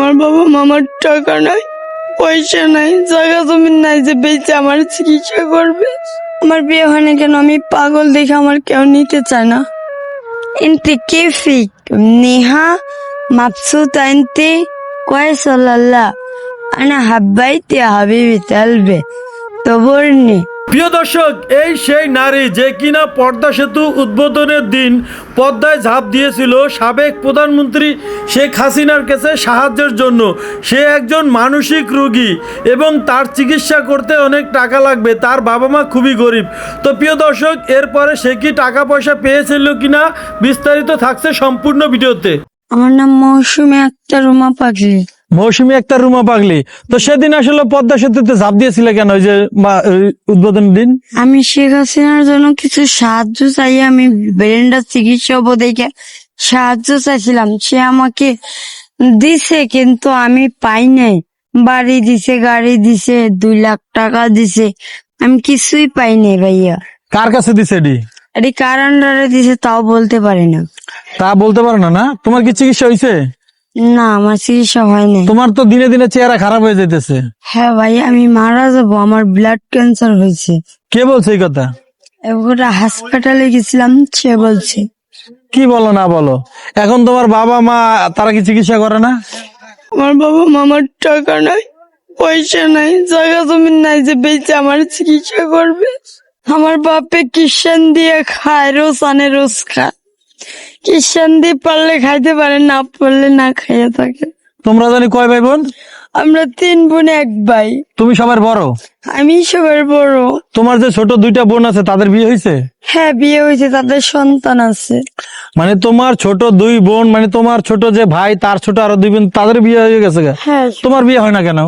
আমার বাবা মামার টাকা নাই, পয়সা নাই, জায়গা জমি নাই যে বেঁচে আমার চিকিৎসা করবে। আমার বিয়ে হয় না কেন? আমি পাগল দেখে আমার কেউ নিতে চায় না। এনতে কে ফিক? নেহা মাপসুত আনতে কয়ে সল্লাল্লাহ? আনা হাব্বাইতে হাবিবি তালবে, তবর নে। প্রিয় দর্শক, এই সেই নারী যে কিনা পদ্মা সেতু উদ্বোধনের দিন পদ্মায় ঝাঁপ দিয়েছিল সাবেক প্রধানমন্ত্রী শেখ হাসিনার কাছে সাহায্যের জন্য। সে একজন মানসিক রোগী এবং তার চিকিৎসা করতে অনেক টাকা লাগবে, তার বাবা মা খুবই গরিব। তো প্রিয় দর্শক, এরপরে সে কি টাকা পয়সা পেয়েছিল কিনা বিস্তারিত থাকছে সম্পূর্ণ ভিডিওতে। আমার নাম মৌসুমী আক্তার রুমা পাগলি। মৌসুমী একটা রুমা পাগলি। তো সেদিন আসলে পদ্মা সেতুতে ঝাঁপ দিয়েছিল কেন? ওই যে উদ্বোধন দিন? আমি শেখ হাসিনার জন্য কিছু সাহায্য চাই আমি ব্রেনডার চিকিৎসা দেখে সাহায্য চাইছিলাম। সে আমাকে দিছে কিন্তু আমি পাই নাই। বাড়ি দিছে গাড়ি দিছে দুই লাখ টাকা দিছে। আমি কিছুই পাই নাই ভাইয়া। কার কাছে দিছে এডি? এটি কার আন্ডারে দিছে তাও বলতে পারি না। তা বলতে পারো না না? তোমার কি চিকিৎসা হয়েছে না আমার চিকিৎসা হয় নাই। তোমার তো দিনে দিনে চেহারা খারাপ হয়ে যাইতেছে। হ্যাঁ ভাই আমি মারা যাব আমার ব্লাড ক্যান্সার হয়েছে। কে বলছে এই কথা? এবার হাসপাতালে গেছিলাম সে বলছে। কি বলো না বলো? এখন তোমার বাবা মা তারা কি চিকিৎসা করে না? আমার বাবা মামার টাকা নাই পয়সা নাই জায়গা জমি নাই যে বেঁচে আমার চিকিৎসা করবে। আমার বাপে কিষান দিয়ে খায় রোজ আনে রোজ খায়। দিয়ে পারলে খাইতে পারে না পারলে না খাইয়ে থাকে। তোমরা জানি কয় ভাই বোন আমরা তিন বোন এক ভাই। তুমি সবার বড়? আমি সবার বড়। তোমার যে ছোট দুইটা বোন আছে তাদের বিয়ে হয়েছে হ্যাঁ বিয়ে হয়েছে তাদের সন্তান আছে। মানে তোমার ছোট দুই বোন মানে তোমার ছোট যে ভাই তার ছোট আরও দুই বোন তাদের বিয়ে হয়ে গেছে হ্যাঁ। তোমার বিয়ে হয় না কেন?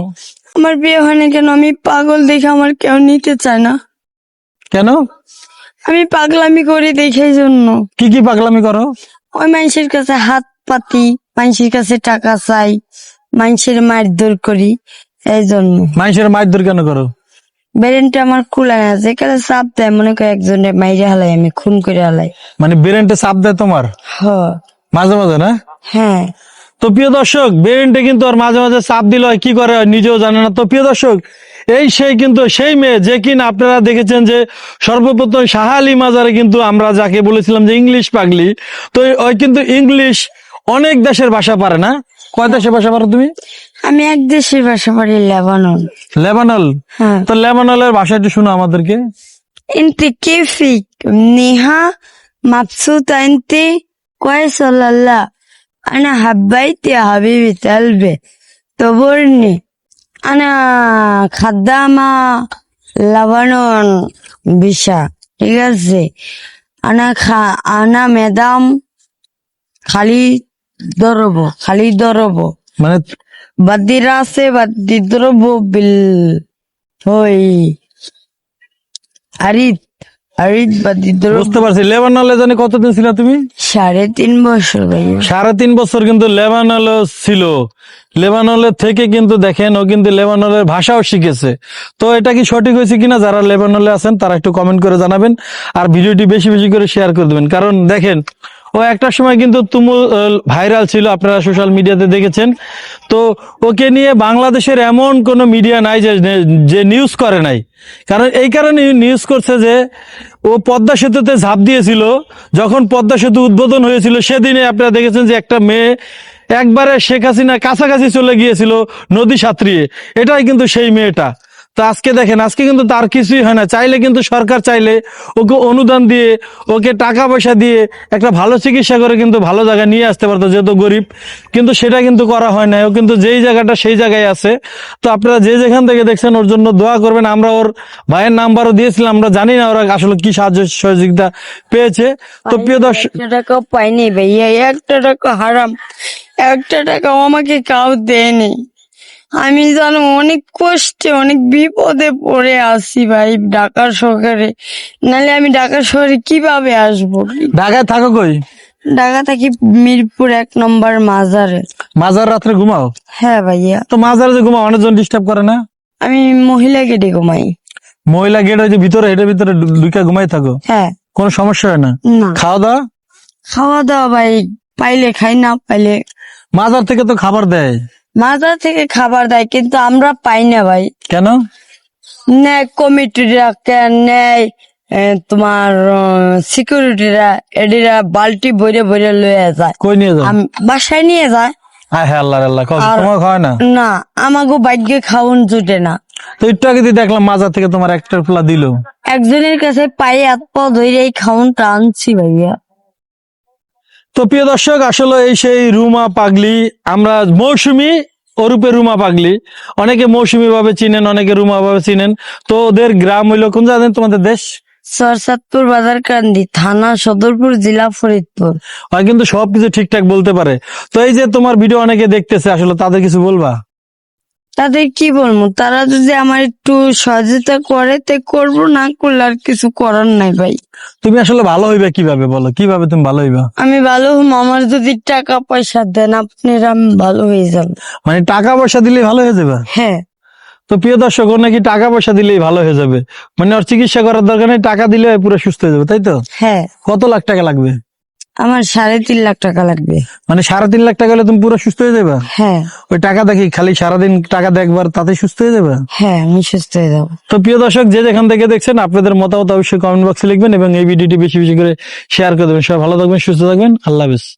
আমার বিয়ে হয় না কেন? আমি পাগল দেখে আমার কেউ নিতে চায় না। কেন? আমি পাগলামি করি দেখে জন্য। কি কি পাগলামি করো? ওই মানুষের কাছে হাত পাতি মানুষের কাছে টাকা চাই মানুষের মারধর করি এই জন্য। মানুষের মারধর কেন করো? ব্রেনটা আমার খুলে না যেখানে চাপ দেয় মনে করে একজনের মাইরে হালাই আমি খুন করে হালাই। মানে ব্রেনটা চাপ দেয় তোমার? হ। মাঝে মাঝে না? হ্যাঁ। তো প্রিয় দর্শক ব্রেনটা কিন্তু আর মাঝে মাঝে চাপ দিল হয় কি করে হয় নিজেও জানে না। তো প্রিয় দর্শক এই সেই কিন্তু সেই মেয়ে যে কিনা আপনারা দেখেছেন যে সর্বপ্রথম শাহালি মাজারে কিন্তু আমরা যাকে বলেছিলাম যে ইংলিশ পাগলি তো ওই কিন্তু ইংলিশ অনেক দেশের ভাষা পারে না কয় দেশের ভাষা পারো তুমি আমি এক দেশের ভাষা পারি লেবানন লেবানল হ্যাঁ তো লেবানলের ভাষা একটু শোনো আমাদেরকে انت كيفك منيحة مبسوطة انت كويس ولا لا انا حبيت يا حبيبة قلبي تبرني আনা খাদ্দামা লাবানন বিশা ঠিক আছে? আনা খা আনা ম্যাডাম খালি দরব খালি দরব। মানে বাদিরা আছে বাদি দরব বিল হই। আরিত আরিত বাদি দরব। বুঝতে পারছি লেবানলে জানি কতদিন ছিল তুমি? সাড়ে তিন বছর ভাই। সাড়ে তিন বছর কিন্তু লেবানলে ছিল। লেবানলের থেকে কিন্তু দেখেন, ও কিন্তু লেবানলের ভাষাও শিখেছে। তো এটা কি সঠিক হয়েছে কিনা? যারা লেবানলে আছেন, তারা একটু কমেন্ট করে জানাবেন আর ভিডিওটি বেশি বেশি করে শেয়ার করে দেবেন। কারণ দেখেন, ও একটা সময় কিন্তু তুমুল ভাইরাল ছিল, আপনারা সোশ্যাল মিডিয়াতে দেখেছেন। তো ওকে নিয়ে বাংলাদেশের এমন কোনো মিডিয়া নাই যে নিউজ করে নাই। কারণ এই কারণে নিউজ করছে যে, ও পদ্মা সেতুতে ঝাঁপ দিয়েছিল। যখন পদ্মা সেতু উদ্বোধন হয়েছিল, সেদিনে আপনারা দেখেছেন যে একটা মেয়ে একবারে শেখ হাসিনা কাছাকাছি চলে গিয়েছিল নদী সাঁতরিয়ে। এটাই কিন্তু সেই মেয়েটা। তো আজকে দেখেন আজকে কিন্তু তার কিছুই হয় না। চাইলে কিন্তু সরকার চাইলে ওকে অনুদান দিয়ে ওকে টাকা পয়সা দিয়ে একটা ভালো চিকিৎসা করে কিন্তু ভালো জায়গায় নিয়ে আসতে পারতো যেহেতু গরিব। কিন্তু সেটা কিন্তু করা হয় না ও কিন্তু যেই জায়গাটা সেই জায়গায় আছে। তো আপনারা যে যেখান থেকে দেখছেন ওর জন্য দোয়া করবেন। আমরা ওর ভাইয়ের নাম্বারও দিয়েছিলাম। আমরা জানি না ওরা আসলে কি সাহায্য সহযোগিতা পেয়েছে। তো প্রিয় দর্শক টাকা পাইনি ভাইয়া। একটা টাকা হারাম। একটা টাকাও আমাকে কাউ দেয়নি। আমি জানো অনেক কষ্টে অনেক বিপদে পড়ে আসি ভাই ঢাকা শহরে নালে আমি ঢাকা শহরে কীভাবে আসব? ঢাকায় থাকো কই? ঢাকা থাকি মিরপুর এক নম্বর মাজারে। মাঝার রাত্রে ঘুমাও? হ্যাঁ ভাইয়া। তো মাঝারে যে ঘুমাও অনেকজন ডিস্টার্ব করে না? আমি মহিলা গেটে ঘুমাই। মহিলা গেট হয়েছে ভিতরে এটার ভিতরে ঢুকে ঘুমাই থাকো? হ্যাঁ। কোনো সমস্যা হয় না। খাওয়া দাওয়া? খাওয়া দাওয়া ভাই পাইলে খাই না পাইলে মাজার থেকে তো খাবার দেয়। মাথা থেকে খাবার দেয় কিন্তু আমরা পাই না ভাই। কেন? নেয় কমিটিরা নেয় তোমার সিকিউরিটিরা এডিরা বালতি ভরে ভরে লয়ে যায়। কই নিয়ে আম- বাসায় নিয়ে যায়। হ্যাঁ হ্যাঁ আল্লাহ আল্লাহ তোমার খাওয়ায় না? না আমাকে ভাগ্যে খাওন জুটে না। তো একটু আগে দেখলাম মাজার থেকে তোমার একটা ফুলা দিল। একজনের কাছে পাই হাত পা ধরে এই আনছি ভাইয়া। তো প্রিয় দর্শক আসলে এই সেই রুমা পাগলি আমরা মৌসুমি ওরূপে রুমা পাগলি। অনেকে মৌসুমি ভাবে চিনেন অনেকে রুমা ভাবে চিনেন। তো ওদের গ্রাম হইল কোন জানেন তোমাদের দেশ? সরসাদপুর বাজার কান্দি থানা সদরপুর জেলা ফরিদপুর। আর কিন্তু সবকিছু ঠিকঠাক বলতে পারে। তো এই যে তোমার ভিডিও অনেকে দেখতেছে আসলে তাদের কিছু বলবা? তাদের কি বলব? তারা যদি আমার একটু সহযোগিতা করে তে করব না করলে আর কিছু করার নাই ভাই। তুমি আসলে ভালো হইবে কীভাবে বলো? কীভাবে তুমি ভালো হইবা? আমি ভালো হম আমার যদি টাকা পয়সা দেন আপনারা আমি ভালো হয়ে যাব। মানে টাকা পয়সা দিলেই ভালো হয়ে যাবে? হ্যাঁ। তো প্রিয় দর্শক ওর নাকি টাকা পয়সা দিলেই ভালো হয়ে যাবে। মানে ওর চিকিৎসা করার দরকার নেই টাকা দিলে পুরো সুস্থ হয়ে যাবে তাই তো? হ্যাঁ। কত লাখ টাকা লাগবে? আমার সাড়ে তিন লাখ টাকা লাগবে। মানে সাড়ে তিন লাখ টাকা হলে তুমি পুরো সুস্থ হয়ে যাবে? হ্যাঁ। ওই টাকা দেখি খালি সারাদিন টাকা দেখবার তাতে সুস্থ হয়ে যাবে? হ্যাঁ আমি সুস্থ হয়ে যাব। তো প্রিয় দর্শক যে যেখান থেকে দেখছেন আপনাদের মতামত অবশ্যই কমেন্ট বক্সে লিখবেন এবং এই ভিডিওটি বেশি বেশি করে শেয়ার করে দেবেন। সবাই ভালো থাকবেন সুস্থ থাকবেন। আল্লাহ হাফেজ।